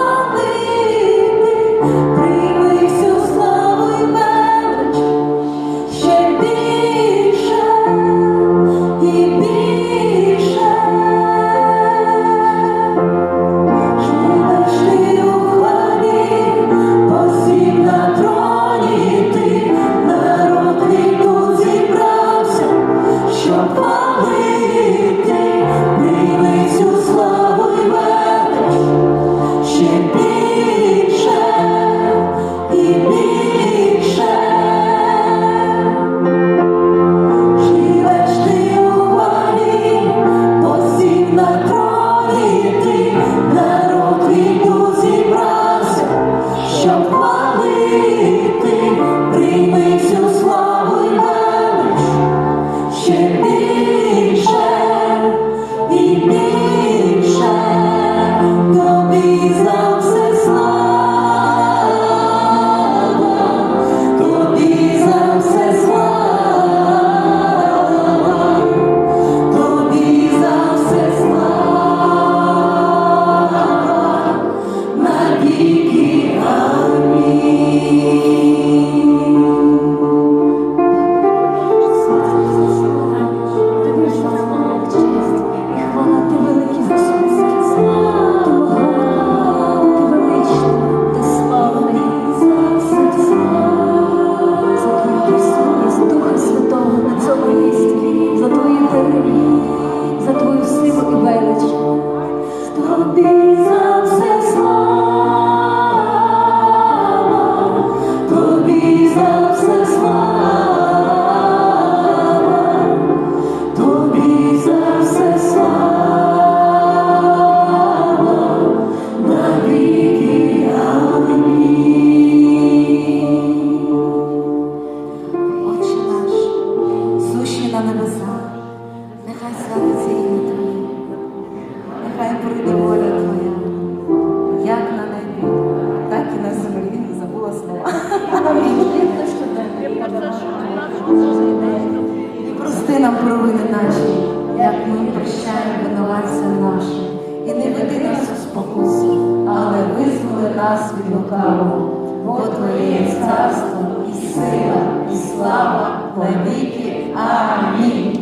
Oh, На небеса, нехай святиться ім'я Твоє, нехай прийде воля Твоя, як на небі, так і на землі. Забула слова. І прости нам провини наші, як ми прощаємо винуватцям нашим. І не веди нас у спокусу, але визволи нас від лукавого. Бо Твоє царство, і сила, і слава на віки. Амінь.